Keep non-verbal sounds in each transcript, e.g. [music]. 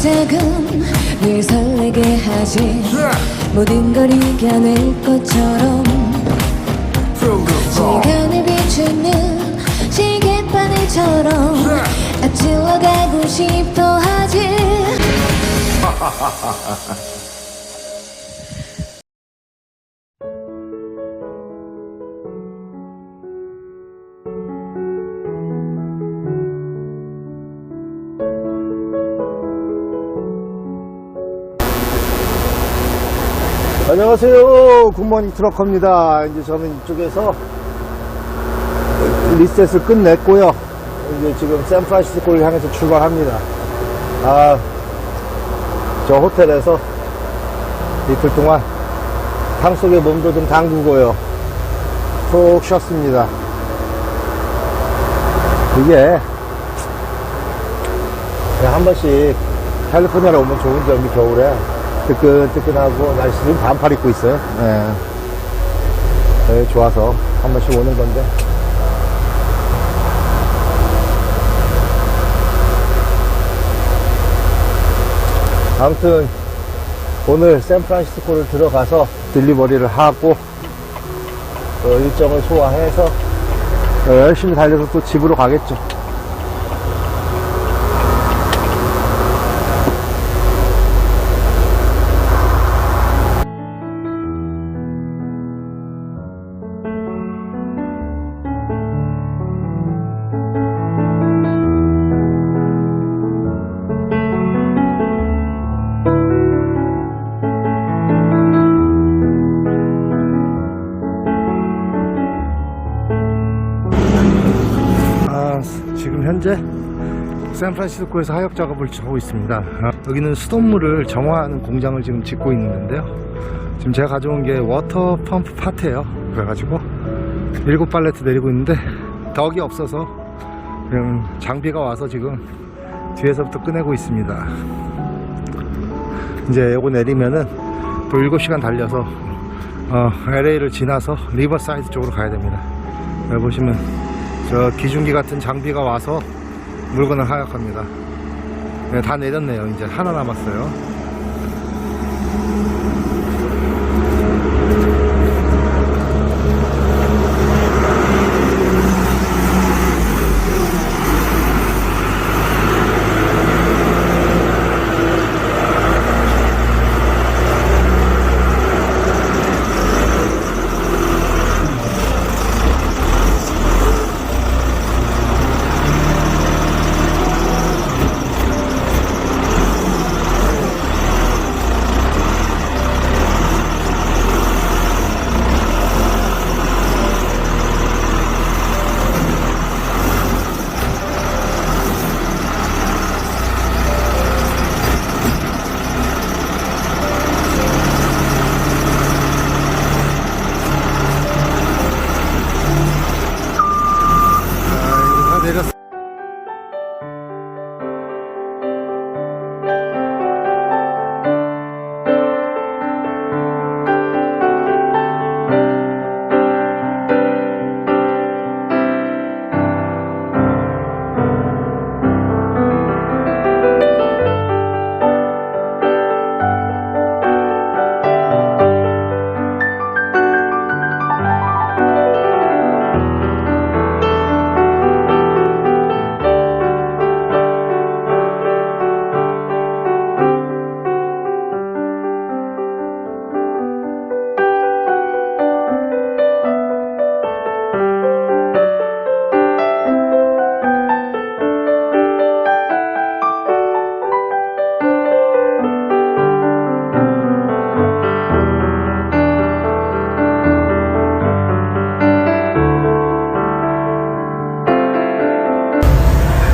시작은 늘 설레게 하지. 모든 걸 이겨낼 것처럼. 시간을 비추는 시계바늘처럼 앞질러 가고 싶어 하지 [laughs] 안녕하세요. 굿모닝 트럭커입니다. 이제 저는 이쪽에서 리셋을 끝냈고요. 이제 지금 샌프란시스코를 향해서 출발합니다. 아, 저 호텔에서 이틀 동안 탕 속에 몸도 좀 담그고요. 푹 쉬었습니다. 이게 한 번씩 캘리포니아로 오면 좋은 점이 겨울에 뜨끈뜨끈하고 날씨는 반팔 입고 있어요. 네. 네, 좋아서 한 번씩 오는 건데. 아무튼 오늘 샌프란시스코를 들어가서 딜리버리를 하고 어, 일정을 소화해서 어, 열심히 달려서 또 집으로 가겠죠. 샌프란시스코에서 하역 작업을 하고 있습니다. 아, 여기는 수돗물을 정화하는 공장을 지금 짓고 있는데요. 지금 제가 가져온 게 워터 펌프 파트예요. 그래가지고 일곱 팔레트 내리고 있는데 덕이 없어서 그냥 장비가 와서 지금 뒤에서부터 꺼내고 있습니다. 이제 이거 내리면은 또 7시간 달려서 어, LA를 지나서 리버사이드 쪽으로 가야 됩니다. 여기 보시면 저 기중기 같은 장비가 와서 물건을 하역합니다. 네, 다 내렸네요. 이제 하나 남았어요.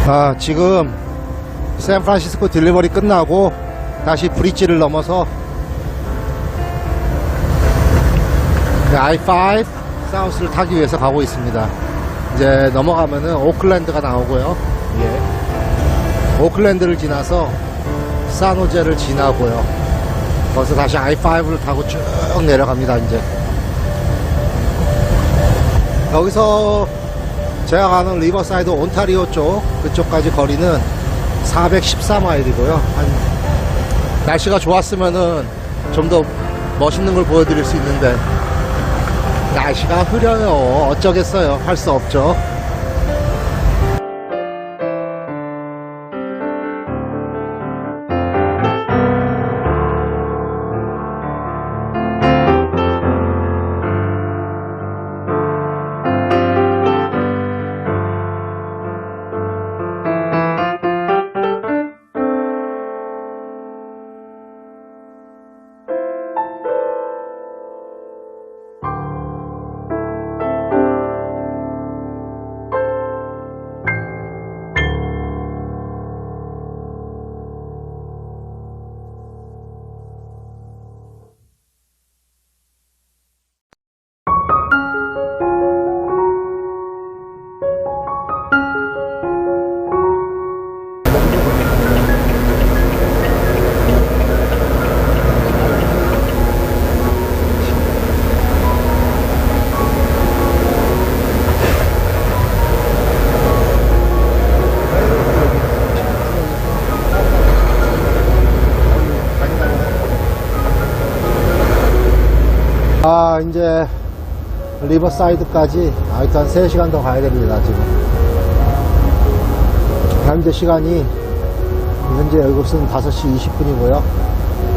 아, 지금 샌프란시스코 딜리버리 끝나고 다시 브릿지를 넘어서 그 I5 사우스를 타기 위해서 가고 있습니다. 이제 넘어가면은 오클랜드가 나오고요. 예. 오클랜드를 지나서 사노제를 지나고요. 거기서 다시 I5를 타고 쭉 내려갑니다, 이제. 여기서 제가 가는 리버사이드 온타리오 쪽 그쪽까지 거리는 414마일이고요. 한 날씨가 좋았으면은 좀 더 멋있는 걸 보여드릴 수 있는데 날씨가 흐려요. 어쩌겠어요. 할 수 없죠. 아, 이제 리버사이드까지 아, 일단 3시간 더 가야 됩니다, 지금. 현재 시간이 현재 이곳은 5시 20분이고요.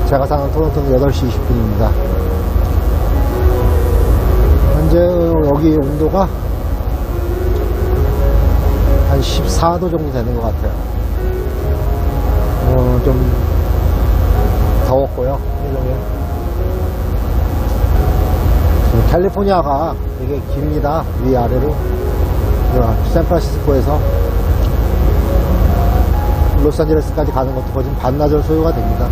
제가 사는 토론토는 8시 20분입니다. 현재 여기 온도가 한 14도 정도 되는 것 같아요. 어, 좀 더웠고요, 일종의. 지금 캘리포니아가 되게 깁니다. 위아래로. 그 샌프란시스코에서 로스앤젤레스까지 가는 것도 지금 반나절 소요가 됩니다.